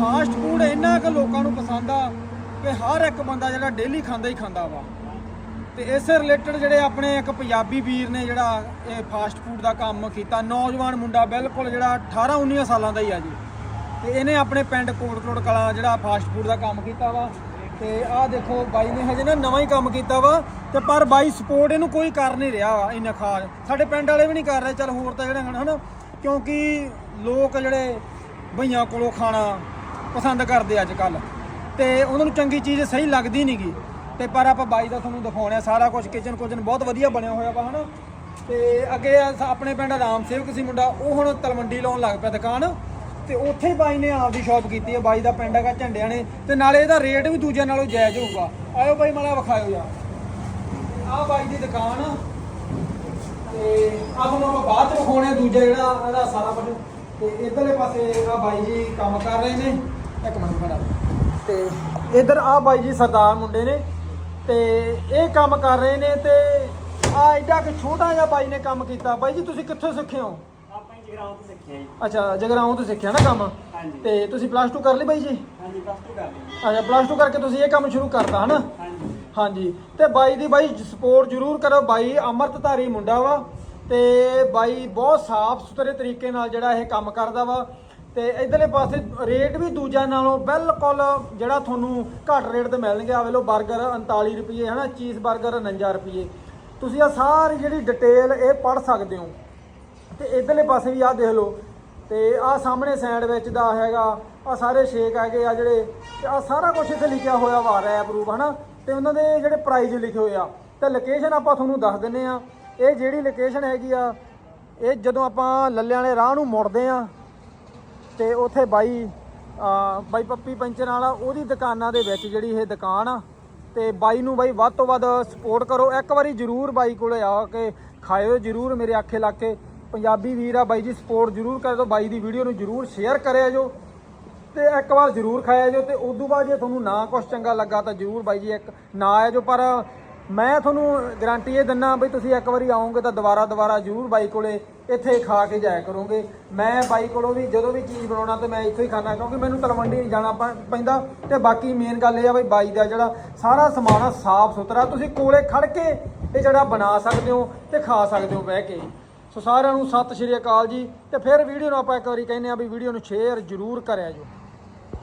Fast food ਇੰਨਾ ਕੁ ਲੋਕਾਂ ਨੂੰ ਪਸੰਦ ਆ ਕਿ ਹਰ ਇੱਕ ਬੰਦਾ ਜਿਹੜਾ ਡੇਲੀ ਖਾਂਦਾ ਹੀ ਖਾਂਦਾ ਵਾ। ਤੇ ਇਸੇ ਰਿਲੇਟਡ ਜਿਹੜੇ ਆਪਣੇ ਇੱਕ ਪੰਜਾਬੀ ਵੀਰ ਨੇ ਜਿਹੜਾ ਇਹ ਫਾਸਟ ਫੂਡ ਦਾ ਕੰਮ ਕੀਤਾ, ਨੌਜਵਾਨ ਮੁੰਡਾ ਬਿਲਕੁਲ ਜਿਹੜਾ 18 19 ਸਾਲਾਂ ਦਾ ਹੀ ਆ ਜੀ। ਤੇ ਇਹਨੇ ਆਪਣੇ ਪਿੰਡ ਕੋਟਕੋਟ ਕਲਾ ਜਿਹੜਾ ਫਾਸਟ ਫੂਡ ਦਾ ਕੰਮ ਕੀਤਾ ਵਾ। ਤੇ ਆਹ ਦੇਖੋ ਬਾਈ ਨੇ ਹਜੇ ਨਾ ਨਵਾਂ ਹੀ ਕੰਮ ਕੀਤਾ ਵਾ ਤੇ ਪਰ ਬਾਈ ਸਪੋਰਟ ਇਹਨੂੰ ਕੋਈ ਕਰ ਨਹੀਂ ਰਿਹਾ ਵਾ ਇੰਨਾ ਖਾਸ। ਸਾਡੇ ਪਿੰਡ ਵਾਲੇ ਵੀ ਨਹੀਂ ਕਰ ਰਹੇ, ਚਲ ਹੋਰ ਤਾਂ ਜਿਹੜੇ ਹਨ, ਹਨਾ? ਕਿਉਂਕਿ ਲੋਕ ਜਿਹੜੇ ਭਈਆਂ ਕੋਲੋਂ ਖਾਣਾ ਪਸੰਦ ਕਰਦੇ ਅੱਜ ਕੱਲ ਤੇ ਉਹਨਾਂ ਨੂੰ ਚੰਗੀ ਚੀਜ਼ ਸਹੀ ਲੱਗਦੀ ਨਹੀਂਗੀ ਤੇ ਪਰ ਆਪਾਂ ਬਾਈ ਦਾ ਤੁਹਾਨੂੰ ਦਿਖਾਉਣਾ ਸਾਰਾ ਕੁਝ ਕਿਚਨ ਕੁਚਨ ਬਹੁਤ ਵਧੀਆ ਬਣਿਆ ਹੋਇਆ ਵਾ, ਹਨਾ? ਤੇ ਅੱਗੇ ਆਪਣੇ ਪਿੰਡ ਰਾਮ ਸੇਵਕ ਸੀ ਮੁੰਡਾ, ਉਹ ਹੁਣ ਤਲਵੰਡੀ ਲਾਉਣ ਲੱਗ ਪਿਆ ਦੁਕਾਨ। ਤੇ ਉੱਥੇ ਹੀ ਬਾਈ ਨੇ ਆਪਦੀ ਸ਼ਾਪ ਕੀਤੀ ਹੈ ਬਾਈ ਦਾ ਪਿੰਡ ਹੈਗਾ ਝੰਡਿਆਂ ਨੇ। ਤੇ ਨਾਲੇ ਇਹਦਾ ਰੇਟ ਵੀ ਦੂਜਿਆਂ ਨਾਲੋਂ ਜਾਇਜ਼ ਹੋਊਗਾ। ਆਇਓ ਬਾਈ, ਮਾੜਾ ਵਿਖਾਇਓ ਯਾਰ। ਆਹ ਬਾਈ ਦੀ ਦੁਕਾਨ। ਆ ਤੇ ਆਹ ਤੁਹਾਨੂੰ ਆਪਾਂ ਬਾਅਦ ਚ ਵਿਖਾਉਣੇ ਆ, ਦੂਜਾ ਜਿਹੜਾ, ਇਹਦਾ ਸਾਰਾ ਕੁਝ। ਤੇ ਇਧਰਲੇ ਪਾਸੇ ਆ ਬਾਈ ਜੀ ਕੰਮ ਕਰ ਰਹੇ ਨੇ। ਇੱਕ ਮਿੰਟ ਖੜਾ ਤੇ ਇਧਰ ਆ ਬਾਈ ਜੀ ਸਰਦਾਰ ਮੁੰਡੇ ਨੇ ਤੇ ਇਹ ਕੰਮ ਕਰ ਰਹੇ ਨੇ ਤੇ ਆ ਐਡਾ ਕਿ ਛੋਟਾ ਜਿਹਾ ਬਾਈ ਨੇ ਕੰਮ ਕੀਤਾ। ਬਾਈ ਜੀ ਤੁਸੀਂ ਕਿੱਥੋਂ ਸਿੱਖੇ ਹੋ? ਆਪਾਂ ਜਗਰਾਉਂ ਤੋਂ ਸਿੱਖਿਆ ਜੀ। ਅੱਛਾ ਜਗਰਾਉਂ ਤੋਂ ਸਿੱਖਿਆ ਨਾ ਕੰਮ? ਹਾਂਜੀ। ਤੇ ਤੁਸੀਂ ਪਲੱਸ 2 ਕਰ ਲਈ ਬਾਈ ਜੀ? ਹਾਂਜੀ ਪਲੱਸ ਟੂ ਕਰ ਲਈ ਅੱਛਾ ਪਲੱਸ 2 ਕਰਕੇ ਤੁਸੀਂ ਇਹ ਕੰਮ ਸ਼ੁਰੂ ਕਰਤਾ ਹਨਾ? ਹਾਂਜੀ। ਹਾਂਜੀ। ਤੇ ਬਾਈ ਦੀ ਬਾਈ ਸਪੋਰਟ ਜ਼ਰੂਰ ਕਰੋ। ਬਾਈ ਅੰਮ੍ਰਿਤਧਾਰੀ ਮੁੰਡਾ ਵਾ ਤੇ ਬਾਈ ਬਹੁਤ ਸਾਫ਼ ਸੁਥਰੇ ਤਰੀਕੇ ਨਾਲ ਜਿਹੜਾ ਇਹ ਕੰਮ ਕਰਦਾ ਵਾ। ਤੇ ਇਧਰਲੇ ਪਾਸੇ ਰੇਟ ਵੀ ਦੂਜਿਆਂ ਨਾਲੋਂ ਬਿਲਕੁਲ ਜਿਹੜਾ ਤੁਹਾਨੂੰ ਘੱਟ ਰੇਟ ਤੇ ਮਿਲਣਗੇ। ਆ ਵੇ ਲੋ 버ਗਰ 39 ਰੁਪਏ ਹਨਾ? ਚੀਜ਼ 버ਗਰ 49 ਰੁਪਏ ਤੁਸੀਂ ਆ ਸਾਰੀ ਜਿਹੜੀ ਡਿਟੇਲ ਇਹ ਪੜ੍ਹ ਸਕਦੇ ਹੋ। ਤੇ ਇਧਰਲੇ ਪਾਸੇ ਵੀ ਆ ਦੇਖ ਲਓ। ਤੇ ਆ ਸਾਹਮਣੇ ਸੈਂਡਵਿਚ ਦਾ ਹੈਗਾ ਆ ਸਾਰੇ ਸ਼ੇਕ ਹੈਗੇ ਆ ਜਿਹੜੇ, ਤੇ ਆ ਸਾਰਾ ਕੁਝ ਇੱਥੇ ਲਿਖਿਆ ਹੋਇਆ ਵਾ ਰਿਹਾ ਪ੍ਰੂਫ ਹਨਾ? ਤੇ ਉਹਨਾਂ ਦੇ ਜਿਹੜੇ ਪ੍ਰਾਈਜ਼ ਲਿਖੇ ਹੋਏ ਆ। ਤੇ ਲੋਕੇਸ਼ਨ ਆਪਾਂ ਤੁਹਾਨੂੰ ਦੱਸ ਦਿੰਨੇ ਆ। ਇਹ ਜਿਹੜੀ ਲੋਕੇਸ਼ਨ ਹੈਗੀ ਆ, ਇਹ ਜਦੋਂ ਆਪਾਂ ਲੱਲਿਆਂ ਵਾਲੇ ਰਾਹ ਨੂੰ ਮੁੜਦੇ ਆ ਤੇ ਉੱਥੇ ਬਾਈ ਬਾਈ ਪੱਪੀ ਪੰਚਰ ਵਾਲਾ, ਉਹਦੀ ਦੁਕਾਨਾਂ ਦੇ ਵਿੱਚ ਜਿਹੜੀ ਇਹ ਦੁਕਾਨ ਆ, ਤੇ ਬਾਈ ਨੂੰ ਬਾਈ ਵੱਧ ਤੋਂ ਵੱਧ ਸਪੋਰਟ ਕਰੋ। ਇੱਕ ਵਾਰੀ ਜਰੂਰ ਬਾਈ ਕੋਲੇ ਆ ਕੇ ਖਾਇਓ, ਜਰੂਰ ਮੇਰੇ ਆਖੇ ਲਾ ਕੇ ਪੰਜਾਬੀ ਵੀਰ ਆ, ਬਾਈ ਜੀ ਸਪੋਰਟ ਜਰੂਰ ਕਰ ਦਿਓ ਬਾਈ ਦੀ ਵੀਡੀਓ ਨੂੰ ਜਰੂਰ ਸ਼ੇਅਰ ਕਰਿਆ ਜੋ। ਤੇ ਇੱਕ ਵਾਰ ਜਰੂਰ ਖਾਇਆ ਜੋ। ਤੇ ਉਦੋਂ ਬਾਅਦ ਜੇ ਤੁਹਾਨੂੰ ਨਾ ਕੁਝ ਚੰਗਾ ਲੱਗਾ ਤਾਂ ਜਰੂਰ ਬਾਈ ਜੀ ਇੱਕ ਨਾ ਆਇਆ ਜੋ। ਪਰ ਮੈਂ ਤੁਹਾਨੂੰ ਗਾਰੰਟੀ ਇਹ ਦਿੰਨਾ ਵੀ ਤੁਸੀਂ ਇੱਕ ਵਾਰੀ ਆਓਗੇ ਤਾਂ ਦੁਬਾਰਾ ਦੁਬਾਰਾ ਜਰੂਰ ਬਾਈ ਕੋਲੇ ਇੱਥੇ ਖਾ ਕੇ ਜਾਇਆ ਕਰੋਗੇ। ਮੈਂ ਬਾਈ ਕੋਲੋਂ ਵੀ ਜਦੋਂ ਵੀ ਚੀਜ਼ ਬਣਾਉਣਾ ਤੇ ਮੈਂ ਇੱਥੋਂ ਹੀ ਖਾਣਾ ਕਿਉਂਕਿ ਮੈਨੂੰ ਤਲਵੰਡੀ ਨਹੀਂ ਜਾਣਾ ਪੈ- ਪੈਂਦਾ ਤੇ ਬਾਕੀ ਮੇਨ ਗੱਲ ਇਹ ਆ ਬਈ ਬਾਈ ਦਾ ਜਿਹੜਾ ਸਾਰਾ ਸਮਾਨ ਆ, ਸਾਫ਼ ਸੁਥਰਾ, ਤੁਸੀਂ ਕੋਲੇ ਖੜ ਕੇ ਇਹ ਜਿਹੜਾ ਬਣਾ ਸਕਦੇ ਹੋ ਤੇ ਖਾ ਸਕਦੇ ਹੋ ਬਹਿ ਕੇ। ਸੋ ਸਾਰਿਆਂ ਨੂੰ ਸਤਿ ਸ਼੍ਰੀ ਅਕਾਲ ਜੀ ਤੇ ਫਿਰ ਵੀਡੀਓ ਨੂੰ ਆਪਾਂ ਇੱਕ ਵਾਰੀ ਕਹਿੰਦੇ ਆ ਵੀ ਵੀਡੀਓ ਨੂੰ ਸ਼ੇਅਰ ਜਰੂਰ ਕਰਿਆ ਜੋ।